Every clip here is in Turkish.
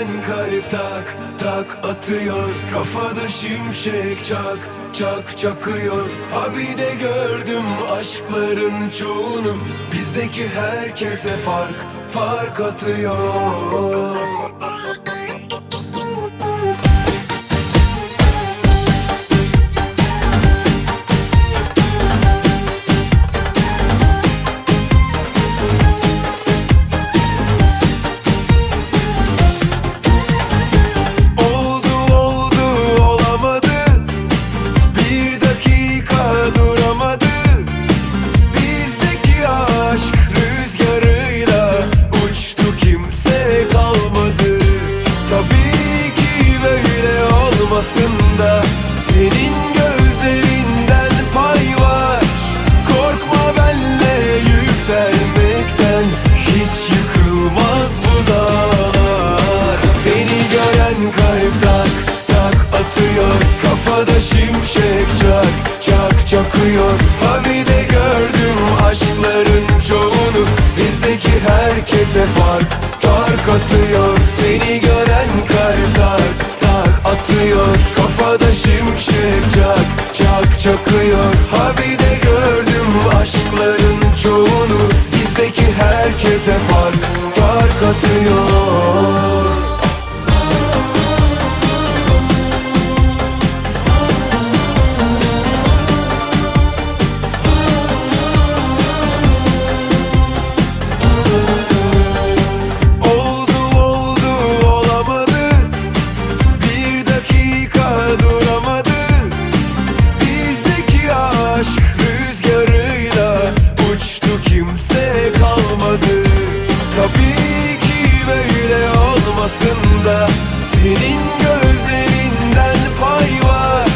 gören kalp tak tak atıyor. Kafada şimşek çak çak çakıyor. Ha bir de gördüm aşkların çoğunu. Bizdeki herkese fark fark atıyor çak çakıyor Ha bir de gördüm aşkların çoğunu. Bizdeki herkese fark fark atıyor. Seni gören kalp tak tak atıyor. Kafada şimşek çak çak çakıyor. Ha bir de gördüm aşkların çoğunu. Bizdeki herkese fark fark atıyor olmasın da Senin gözlerinden pay var.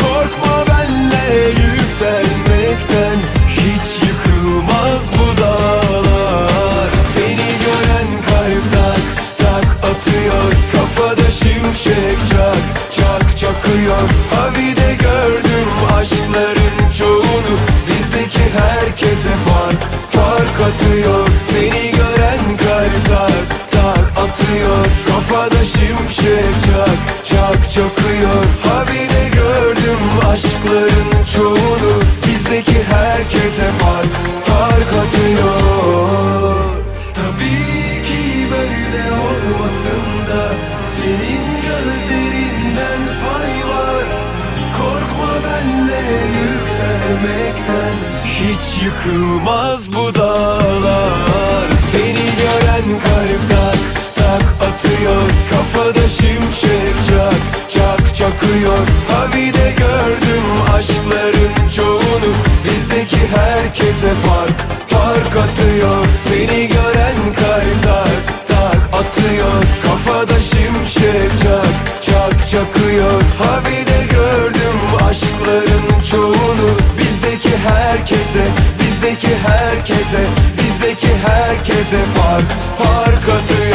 Korkma benle yükselmekten Hiç yıkılmaz bu dağlar. Seni gören kalp tak tak atıyor Kafada şimşek çak çak çakıyor. Ha bir de gördüm aşkların çoğunu Bizdeki herkese fark fark atıyor. Seni gören kalp tak Şimşek çak çak çakıyor. Ha bir de gördüm aşkların çoğunu. Bizdeki herkese fark fark atıyor. Tabii ki böyle olmasın da Senin gözlerinden pay var. Korkma benle yükselmekten Hiç yıkılmaz bu dağlar çakıyor Ha bir de gördüm aşkların çoğunu. Bizdeki herkese fark fark atıyor. Seni gören kalp tak tak atıyor. Kafada şimşek çak çak çakıyor. Ha bir de gördüm aşkların çoğunu. Bizdeki herkese bizdeki herkese bizdeki herkese fark fark atıyor